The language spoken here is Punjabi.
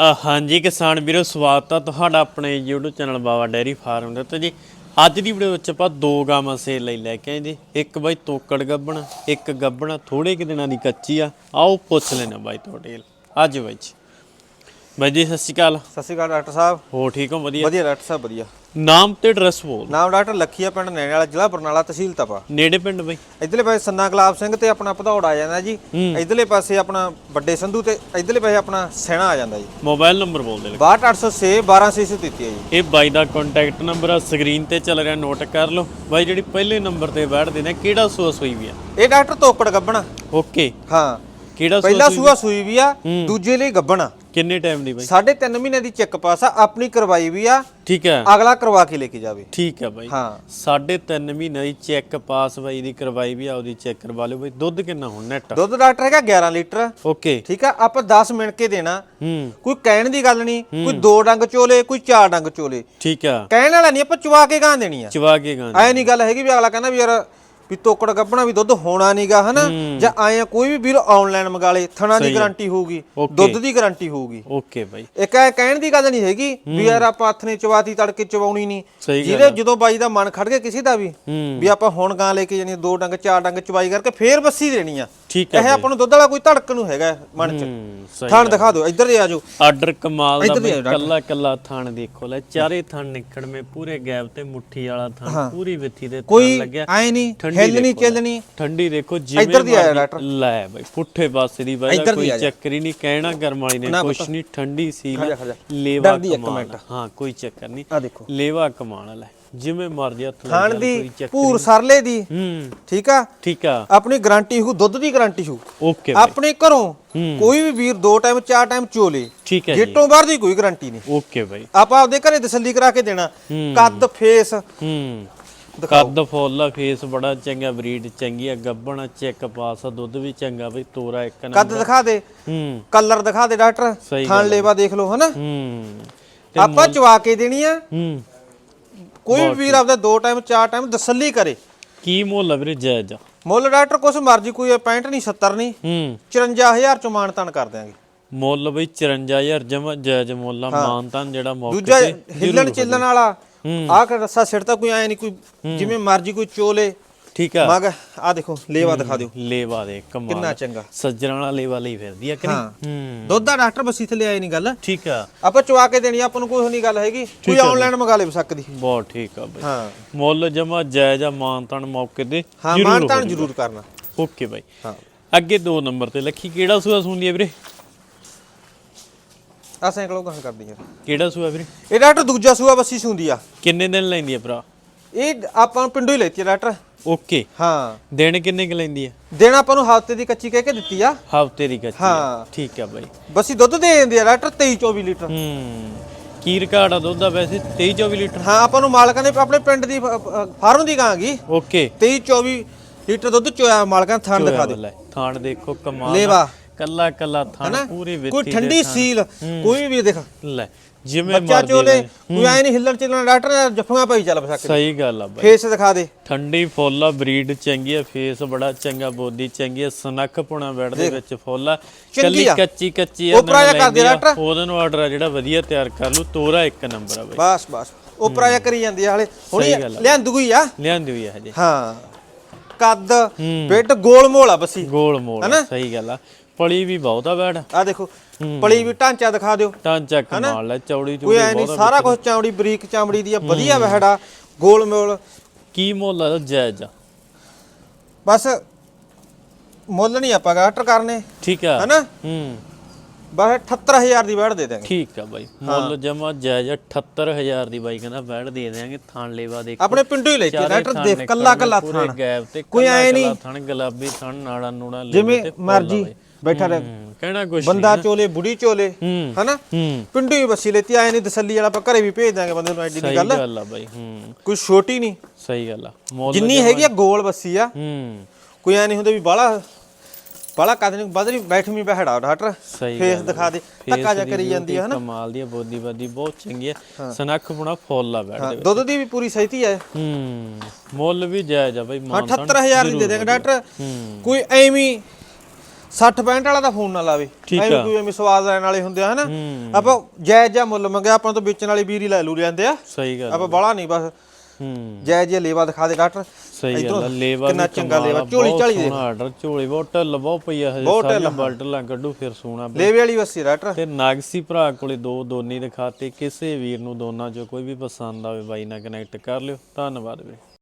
ਹਾਂਜੀ ਕਿਸਾਨ ਵੀਰੋ ਸਵਾਗਤ ਆ ਤੁਹਾਡਾ ਆਪਣੇ YouTube channel Baba dairy farm ਦੇ ਉੱਤੇ ਜੀ। ਅੱਜ ਦੀ ਵੀਡੀਓ ਵਿੱਚ ਆਪਾਂ ਦੋ ਗਾਵਾਂ ਸੇਲ ਲਈ ਲੈ ਕੇ ਆਏ ਜੀ। ਇੱਕ ਬਾਈ ਤੋਕੜ ਗੱਬਣ ਇੱਕ ਗੱਬਣ ਥੋੜੇ ਕਿ ਦਿਨਾਂ ਦੀ ਕੱਚੀ ਆ। ਆਓ ਪੁੱਛ ਲੈਣਾ ਬਾਈ ਤੁਹਾਡੇ ਅੱਜ ਬਾਈ ਜੀ। ਬਾਈ ਜੀ ਸਤਿ ਸ਼੍ਰੀ ਅਕਾਲ। ਸਤਿ ਸ਼੍ਰੀ ਅਕਾਲ ਡਾਕਟਰ ਸਾਹਿਬ। ਹੋ ਠੀਕ ਹੋ? ਵਧੀਆ? ਵਧੀਆ ਡਾਕਟਰ ਸਾਹਿਬ ਵਧੀਆ। ਨਾਮ ਤੇ ਐਡਰੈਸ ਬੋਲ। ਨਾਮ ਡਾਕਟਰ ਲੱਖੀਆ ਪਿੰਡ ਨੈਣੇ ਵਾਲਾ ਜ਼ਿਲ੍ਹਾ ਬਰਨਾਲਾ ਤਹਿਸੀਲ ਤਪਾ। ਨੇੜੇ ਪਿੰਡ ਬਾਈ। ਇਧਰਲੇ ਪਾਸੇ ਸੰਨਾ ਗੁਲਾਬ ਸਿੰਘ ਤੇ ਆਪਣਾ ਭਦੌੜ ਆ ਜਾਂਦਾ ਜੀ। ਇਧਰਲੇ ਪਾਸੇ ਆਪਣਾ ਵੱਡੇ ਸੰਧੂ ਤੇ ਇਧਰਲੇ ਪਾਸੇ ਆਪਣਾ ਸੈਣਾ ਆ ਜਾਂਦਾ ਜੀ। ਮੋਬਾਈਲ ਨੰਬਰ ਬੋਲ ਦੇ 62806 12633 ਹੈ ਜੀ। ਇਹ ਬਾਈ ਦਾ ਕੰਟੈਕਟ ਨੰਬਰ ਆ ਸਕਰੀਨ ਤੇ ਚੱਲ ਰਿਹਾ ਨੋਟ ਕਰ ਲਓ। ਬਾਈ ਜਿਹੜੀ ਪਹਿਲੇ ਨੰਬਰ ਤੇ ਬੈਠਦੇ ਨੇ ਕਿਹੜਾ ਸੂਆ ਸੂਈ ਵੀ ਆ? ਇਹ ਡਾਕਟਰ ਤੋਕੜ ਗੱਬਣਾ। ਓਕੇ ਹਾਂ। ਕਿਹੜਾ ਪਹਿਲਾ ਸੂਆ ਸੂਆ ਸੂਈ ਵੀ ਆ ਦੂਜੇ ਲਈ ਗੱਬਣਾ। ਕਿੰਨੇ ਟਾਈਮ ਦੀ ਬਾਈ? ਸਾਢੇ ਤਿੰਨ ਮਹੀਨੇ ਦੀ ਚੈੱਕ ਪਾਸ ਆ ਆਪਣੀ ਕਰਵਾਈ ਵੀ ਆ। ਠੀਕ ਹੈ। ਅਗਲਾ ਕਰਵਾ ਕੇ ਲੈ ਕੇ ਜਾਵੇ। ਠੀਕ ਹੈ ਬਾਈ। ਹਾਂ। ਸਾਢੇ ਤਿੰਨ ਮਹੀਨੇ ਦੀ ਚੈੱਕ ਪਾਸ ਬਾਈ ਦੀ ਕਰਵਾਈ ਵੀ ਆ ਉਹਦੀ ਚੈੱਕ ਕਰਵਾ ਲਿਓ ਬਾਈ। ਦੁੱਧ ਕਿੰਨਾ ਹੁਣ ਨੈਟ ਦੁੱਧ ਡਾਕਟਰ ਹੈਗਾ 11 ਲੀਟਰ। ਓਕੇ। ਠੀਕ ਆ ਆਪਾਂ 10 ਮਿੰਟ ਕੇ ਦੇਣਾ। ਹੂੰ। ਕੋਈ ਕਹਿਣ ਦੀ ਗੱਲ ਨਹੀਂ ਕੋਈ ਦੋ ਡੰਗ ਚੋਲੇ ਕੋਈ ਚਾਰ ਡੰਗ ਚੋਲੇ। ਠੀਕ ਆ। ਕਹਿਣ ਵਾਲਾ ਨਹੀਂ ਆਪਾਂ ਚਵਾ ਕੇ ਗਾਂ ਦੇਣੀ ਆ। ਚਵਾ ਕੇ ਗਾਂ ਐ ਨਹੀਂ ਗੱਲ ਹੈਗੀ ਵੀ ਅਗਲਾ ਕਹਿੰਦਾ ਵੀ ਯਾਰ ਵੀ ਤੋਕੜ ਗੱਬਣਾ ਵੀ ਦੁੱਧ ਹੋਣਾ ਨਹੀਂਗਾ ਹਨਾ? ਜਾਂ ਆਏ ਕੋਈ ਵੀ ਵੀਰ ਆਨਲਾਈਨ ਮੰਗਾ ਲੇ ਥਣਾ ਦੀ ਗਾਰੰਟੀ ਹੋਊਗੀ. ਦੁੱਧ ਦੀ ਗਾਰੰਟੀ ਹੋਊਗੀ। ਓਕੇ ਬਾਈ। ਇੱਕ ਐ ਕਹਿਣ ਦੀ ਗੱਲ ਨਹੀਂ ਹੈਗੀ ਵੀ ਯਾਰ ਆਪਾਂ ਹੱਥ ਨੇ ਚਵਾਤੀ ਤੜਕੇ ਚਵਾਉਣੀ ਨਹੀਂ। ਜਿਹਦੇ ਜਦੋਂ ਬਾਈ ਦਾ ਮਨ ਖੜ ਗਿਆ ਕਿਸੇ ਦਾ ਵੀ ਵੀ ਆਪਾਂ ਹੁਣ ਗਾਂ ਲੈ ਕੇ ਜਾਣੀ ਦੋ ਡੰਗ ਚਾਰ ਡੰਗ ਚਵਾਈ ਕਰਕੇ ਫੇਰ ਬੱਸੀ ਦੇਣੀ ਆ। ਠੀਕ ਹੈ ਇਹ ਆਪਾਂ ਨੂੰ ਦੁੱਧ ਵਾਲਾ ਕੋਈ ਧੜਕ ਨੂੰ ਹੈਗਾ ਮਨ ਚ। ਥਣ ਦਿਖਾ ਦਿਓ ਇੱਧਰ ਦੇ ਆ ਜਾਓ। ਆਰਡਰ ਕਮਾਲ ਦਾ ਬਾਈ। ਕੱਲਾ ਕੱਲਾ ਥਣ ਦੇਖੋ ਲੈ ਚਾਰੇ ਥਣ ਨਿਕੜਵੇਂ ਪੂਰੇ ਗੈਪ ਤੇ ਮੁੱਠੀ ਵਾਲਾ ਥਣ ਪੂਰੀ ਵਿੱਥੀ ਦੇ ਥਣ ਕੋਈ ਲੱਗਿਆ। ਐ ਨਹੀਂ ਠੰਡੀ ਹਿੱਲਣੀ ਦੇਖੋ ਲੈ। ਚੱਲਣੀ। ਠੰਡੀ ਦੇਖੋ ਜਿਵੇਂ ਇੱਧਰ ਦੀ ਆਇਆ ਮਰਜ਼ੀ- ਡਾਕਟਰ। ਲੈ ਬਾਈ ਪੁੱਠੇ ਪਾਸੇ ਦੀ ਦੀ ਕੋਈ। ਚੱਕਰ ਹੀ ਨਹੀਂ ਕਹਿਣਾ ਗਰਮ ਵਾਲੀ ਨੇ ਕੁਛ ਨਹੀਂ ਠੰਡੀ ਸੀ। ਲੇਵਾ ਕਮਾਲ। ਹਾਂ ਕੋਈ ਚੱਕਰ ਨਹੀਂ। ਆ ਦੇਖੋ। ਲੇਵਾ ਕਮਾਲ ਲੈ। ਜਿਵੇਂ ਮਰਜ਼ੀ ਹੱਥ ਲਾ ਖਾਣ ਦੀ ਪੂਰ ਸਰਲੇ ਦੀ। ਹੂੰ। ਠੀਕ ਆ? ਠੀਕ ਆ। ਆਪਣੀ ਗਾਰੰਟੀ ਹੋ ਦੁੱਧ ਦੀ ਗਾਰੰਟੀ ਹੋ ਓਕੇ ਆਪਣੇ ਘਰੋਂ। ਕੋਈ ਵੀ ਵੀਰ ਦੋ ਟਾਈਮ ਚਾਰ ਟਾਈਮ ਚੋਲੇ ਠੀਕ ਹੈ ਜੀ। ਗੇਟੋਂ ਬਾਹਰ ਦੀ ਕੋਈ ਗਾਰੰਟੀ ਨਹੀਂ। ਓਕੇ ਬਾਈ ਆਪਾਂ ਆਪਦੇ ਘਰੇ ਤਸੱਲੀ ਕਰਾ ਕੇ ਦੇਣਾ। ਕੱਦ ਫੇਸ ਹੂੰ। ਕੱਦ ਫੁੱਲ ਫੇਸ ਬੜਾ ਚੰਗਾ ਬਰੀਡ ਚੰਗੀ ਆ ਗੱਬਣ ਚੈੱਕ ਪਾਸ ਦੁੱਧ ਵੀ ਚੰਗਾ ਬਈ ਤੋਰਾ ਇੱਕ ਕੱਦ ਨੰਬਰ ਦਿਖਾ ਦੇ। ਹੂੰ। ਕਲਰ ਦਿਖਾ ਦੇ ਡਾਕਟਰ। ਥਣ ਲੇਵਾ ਦੇਖ ਲਓ ਹਨਾ? ਹੂੰ। ਆਪਾਂ ਚਵਾ ਕੇ ਦੇਣੀ ਆ। ਹੂੰ। ਕੋਈ ਵੀ ਵੀਰ ਆਪਦਾ ਦੋ ਟਾਈਮ ਚਾਰ ਟਾਈਮ ਤਸੱਲੀ ਕਰੇ। ਕੀ ਮੁੱਲ ਆ ਵੀਰੇ ਜਾਇਜ਼? ਆ? ਮੁੱਲ ਡਾਕਟਰ ਕੁਛ ਮਰਜ਼ੀ ਕੋਈ 65 ਨਹੀਂ 70 ਨਹੀਂ ਹੂੰ। 54000 ਚੋਂ ਮਾਨਤਾਨ ਕਰ ਦਿਆਂਗੇ। ਮੁੱਲ ਬਈ 54000 ਜਮਾ ਜਾਇਜ਼ ਮੁੱਲ ਆ ਮਾਨਤਾਨ ਜਿਹੜਾ ਮੌਕੇ ਦੂਜਾ ਤੇ ਹਿੱਲਣ ਚੱਲਣ ਵਾਲਾ। ਆਹ ਰੱਸਾ ਸਿਰ ਤਾਂ ਕੋਈ ਐ ਨਹੀਂ ਕੋਈ ਜਿਵੇਂ ਮਰਜ਼ੀ ਕੋਈ ਚੋਲੇ ਠੀਕ ਆ। ਮਗ ਆ ਦੇਖੋ ਲੇਵਾ ਦਿਖਾ ਦਿਓ। ਲੇਵਾ ਦੇ ਕਮਾਲ। ਕਿੰਨਾ ਚੰਗਾ। ਸੱਜਣਾ ਵਾਲਾ ਲੇਵਾ ਲਈ ਫਿਰਦੀ ਆ ਕਿ ਨਹੀਂ? ਹਾਂ। ਦੁੱਧ ਦਾ ਡਾਕਟਰ ਬਸ ਇੱਥੇ ਲਿਆਏ ਨਹੀਂ ਗੱਲ। ਠੀਕ ਆ। ਆਪਾਂ ਚਵਾ ਕੇ ਦੇਣੀ ਆ, ਆਪਾਂ ਨੂੰ ਕੋਈ ਨਹੀਂ ਗੱਲ ਹੈਗੀ। ਕੋਈ ਆਨਲਾਈਨ ਮੰਗਾ ਲੇ ਸਕਦੀ ਬਹੁਤ ਠੀਕ ਆ ਬਈ। ਹਾਂ। ਮੁੱਲ ਜਮਾ ਜਾਇਜ਼ ਆ ਮਾਨਤਾਨ ਮੌਕੇ ਤੇ ਹਾਂ ਮਾਨਤਾਨ। ਜ਼ਰੂਰ ਕਰਨਾ। ਓਕੇ ਬਾਈ। ਹਾਂ। ਅੱਗੇ ਦੋ ਨੰਬਰ ਤੇ ਲੱਖੀ ਕਿਹੜਾ ਸੂਆ ਸੁਣਦੀ ਹੈ ਵੀਰੇ? ਆ ਸਾਈਕਲ ਕਹਾਂ ਕਰਦੀ ਯਾਰ ਕਿਹੜਾ ਸੂਆ ਵੀਰੇ? ਇਹ ਡਾਕਟਰ ਦੂਜਾ ਸੂਆ ਬੱਸੀ ਸੁੰਦੀ ਆ। ਕਿੰਨੇ ਦਿਨ ਲੈਂਦੀ ਹੈ ਭਰਾ? ਇਹ ਆਪਾਂ ਪਿੰਡੋਂ ਹੀ ਲੈਤੀ ਆ ਡਾਕਟਰ। ਓਕੇ। ਹਾਂ। ਦਿਨ ਕਿੰਨੇ ਕ ਲੈਂਦੀ ਹੈ ਦੇਣਾ ਆਪਾਂ ਨੂੰ ਹਫ਼ਤੇ ਦੀ ਕੱਚੀ ਕਹਿ ਕੇ ਦਿੱਤੀ ਆ। ਹਫ਼ਤੇ ਦੀ ਕੱਚੀ ਹਾਂ। ਆ। ਠੀਕ ਆ ਬਾਈ। ਬੱਸੀ ਦੁੱਧ ਦੇ ਦਿੰਦੀ ਆ ਡਾਕਟਰ 23 24 ਲੀਟਰ। ਹੂੰ। ਕੀ ਰਿਕਾਰਡ ਆ ਦੁੱਧ ਦਾ ਵੈਸੇ 23 24 ਲੀਟਰ। ਹਾਂ ਆਪਾਂ ਨੂੰ ਮਾਲਕਾਂ ਦੇ ਆਪਣੇ ਪਿੰਡ ਦੀ ਫਾਰਮ ਦੀ ਗਾਂਗੀ ਓਕੇ। 23 24 ਲੀਟਰ ਦੁੱਧ ਚੋਇਆ ਮਾਲਕਾਂ ਨੇ ਥਾਣ ਦਿਖਾ ਦੇ ਥਾਣ ਦੇਖੋ ਕਮਾਲ ਲੇਵਾ। ਕੱਲਾ ਕੱਲਾ ਥਾਣ ਪੂਰੀ ਵਿੱਥੀ ਕੋਈ ਦੇ ਠੰਡੀ। ਸੀਲ ਕੋਈ ਵੀ ਦੇਖ। ਲੈ ਜਿਵੇਂ ਬੱਚਾ ਚੋਲੇ। ਕੋਈ ਐ ਨਹੀਂ ਹਿੱਲਣ ਚੱਲਣ ਡਾਕਟਰ ਜੱਫੀਆਂ ਪਾਈ ਚੱਲ ਬਸਾ ਸਹੀ ਗੱਲ ਆ ਬਾਈ। ਫੇਸ ਦਿਖਾ ਦੇ। ਠੰਡੀ ਫੁੱਲ ਆ ਬਰੀਡ ਚੰਗੀ ਆ ਫੇਸ ਬੜਾ ਚੰਗਾ ਬੋਦੀ ਚੰਗੀ ਆ ਸਨੱਖ ਪੁਣਾ ਬੈਡ ਦੇ ਵਿੱਚ ਫੁੱਲ ਆ। ਕੱਲੀ। ਕੱਚੀ ਕੱਚੀ ਆ ਉਹ ਪ੍ਰਾਇਆ ਕਰਦੇ ਡਾਕਟਰ। ਉਹਦੇ ਨੂੰ ਆਰਡਰ ਆ ਜਿਹੜਾ ਵਧੀਆ ਤਿਆਰ ਕਰ ਲੂ ਤੋਰਾ ਇੱਕ ਨੰਬਰ ਆ ਬਾਈ। ਬਸ ਬਸ। ਉਪਰ ਆਇਆ ਕਰੀ ਜਾਂਦੀ ਆ ਹਲੇ। ਹੁਣੀ। ਲਿਆਂਦੂ ਹੀ ਆ? ਲਿਆਂਦੀ ਹੋਈ ਆ ਹਜੇ। ਹਾਂ। ਕੱਦ ਬਿੱਟ ਗੋਲ ਮੋਲ ਆ ਬੱਸੀ। ਗੋਲ ਹਨਾ? ਸਹੀ ਗੱਲ ਆ। ਪਲੀ ਵੀ ਬਹੁਤ ਆ ਬੈਡ ਆ ਦੇਖੋ ਪਲੀ ਵੀ ਢਾਂਚਾ ਦਿਖਾ ਦਿਓ। ਟਾਂਚਾ ਕਮਾਲ ਲੈ ਚੌੜੀ ਕੋਈ ਚੂੜੀ ਐ ਨਹੀਂ ਬਹੁਤ ਆ। ਸਾਰਾ ਕੁਝ ਚਾਮੜੀ ਬਰੀਕ ਚਾਮੜੀ ਦੀ ਆ ਵਧੀਆ ਵਹਿੜਾ ਗੋਲ ਮੋਲ। ਕੀ ਮੁੱਲ ਆ ਜਾਇਜ਼ ਆ? ਬਸ ਮੁੱਲ ਨਹੀਂ ਆਪਾਂ ਗਾਟਰ ਕਰਨੇ। ਠੀਕ ਆ। ਹਨਾ? ਹੂੰ। ਬਸ 78000 ਦੀ ਵੜ ਦੇ ਦਾਂਗੇ ਠੀਕ ਆ ਬਾਈ ਮੁੱਲ ਜਮਾ ਜਾਇਜ਼ ਆ, 78000 ਦੀ ਬਾਈ ਕਹਿੰਦਾ ਬੈਡ ਦੇ ਦੇਾਂਗੇ ਥਾਣ ਲੇਵਾ ਦੇ ਆਪਣੇ ਪਿੰਡੋਂ ਹੀ ਲੈ ਕੇ ਥਣ ਦੇਖ ਕੱਲਾ ਕੱਲਾ ਥਾਣ। ਕੋਈ ਐਂ ਨਹੀਂ। ਥਣ ਗੁਲਾਬੀ ਥਣ ਨਾੜਾ ਨੂੜਾ ਲੈ ਜਿਵੇਂ ਮਰਜ਼ੀ। ਬੈਠਾ ਰਹਿ। ਹੂੰ, ਕਹਿਣਾ ਕੁਛ ਬੰਦਾ ਚੋਲੇ ਬੁੜੀ ਚੋਲੇ ਹੂੰ ਹਨਾ? ਹੂੰ। ਪਿੰਡੋਂ ਹੀ ਬੱਸੀ ਲੈਤੀ ਆਏ ਨਹੀਂ ਤਸੱਲੀ ਵਾਲਾ ਆਪਾਂ ਘਰੇ ਵੀ ਭੇਜ ਦਾਂਗੇ ਬੰਦੇ ਨੂੰ ਐਡੀ ਦੀ ਸਹੀ ਗੱਲ। ਗੱਲ ਆ ਬਾਈ ਹੂੰ। ਕੋਈ ਛੋਟੀ ਨਹੀਂ। ਸਹੀ ਗੱਲ ਆ ਮੁੱਲ ਜਿੰਨੀ ਹੈਗੀ ਆ ਗੋਲ ਬੱਸੀ ਆ। ਹੂੰ। ਕੋਈ ਐ ਨਹੀਂ ਹੁੰਦਾ ਵੀ ਬਾਲਾ ਬਾਲਾ ਕਦ ਨਹੀਂ ਬਦਰੀ ਬੈਠਵੀਂ ਬਹਿੜਾ ਡਾਕਟਰ ਸਹੀ ਫੇਸ ਦਿਖਾ ਦੇ ਧੱਕਾ ਜਾ ਕਰੀ ਜਾਂਦੀ beauty ਹਨਾ? ਕਮਾਲ ਦੀ ਆ ਬੋਦੀ ਬਾਦੀ ਬਹੁਤ ਚੰਗੀ ਆ। ਸਨੱਖ ਪੁਣਾ ਫੁੱਲ ਆ ਬੈਡ ਦੇ। ਦੁੱਧ ਦੀ ਵੀ ਪੂਰੀ ਸਹੀਤੀ ਆ। ਹੂੰ ਮੁੱਲ ਵੀ ਜਾਇਜ਼ ਆ ਬਾਈ ਮਾਨ 78000 ਦੀ ਦੇ ਦੇਂਗੇ ਡਾਕਟਰ। ਕੋਈ ਐਵੇਂ 60 65 ਵਾਲਾ ਦਾ ਫੋਨ ਨਾ ਲਾਵੇ। ਠੀਕ ਐਵੇਂ। ਕੋਈ ਐਵੇਂ ਸਵਾਦ ਲੈਣ ਵਾਲੇ ਹੁੰਦੇ ਆ ਹਨਾ? ਆਪਾਂ ਜਾਇਜ਼ ਜਿਹਾ ਮੁੱਲ ਮੰਗਿਆ ਆਪਾਂ ਤੋਂ ਵੇਚਣ ਵਾਲੀ ਵੀਰ ਹੀ ਲੈ ਲੂ ਜਾਂਦੇ ਆ। ਸਹੀ ਗੱਲ ਆਪਾਂ ਬਾਹਲਾ ਨਹੀਂ ਬਸ। ਹੂੰ। ਜਾਇਜ਼ ਜਿਹਾ ਲੇਵਾ ਦਿਖਾ ਦੇ ਡਾਕਟਰ ਸਹੀ ਗੱਲ ਲੇਵਾ ਕਿੰਨਾ ਚੰਗਾ ਲੇਵਾ, ਝੋਲੀ ਝਾਲੀ ਦੇ। ਆਰਡਰ ਝੋਲੀ ਬਹੁਤ ਢਿੱਲ ਬਹੁਤ ਪਈ ਆ ਹਜੇ ਬਹੁਤ ਸਾਰੀਆਂ ਬਲਟਲਾਂ ਕੱਢੂ ਫਿਰ ਬਈ। ਲੇਵੇ ਵਾਲੀ ਵਸੀ ਡਾਕਟਰ ਤੇ ਨਾਗਸੀ ਭਰਾ ਕੋਲੇ ਦੋ ਦੋਨੀ ਦਿਖਾਤੇ ਕਿਸੇ ਵੀਰ ਨੂੰ ਦੋਨਾਂ ਚੋਂ ਕੋਈ ਵੀ ਪਸੰਦ ਆਵੇ ਬਾਈ ਨਾਲ ਕਨੈਕਟ ਕਰ ਲਿਓ। ਧੰਨਵਾਦ ਵੀਰੇ।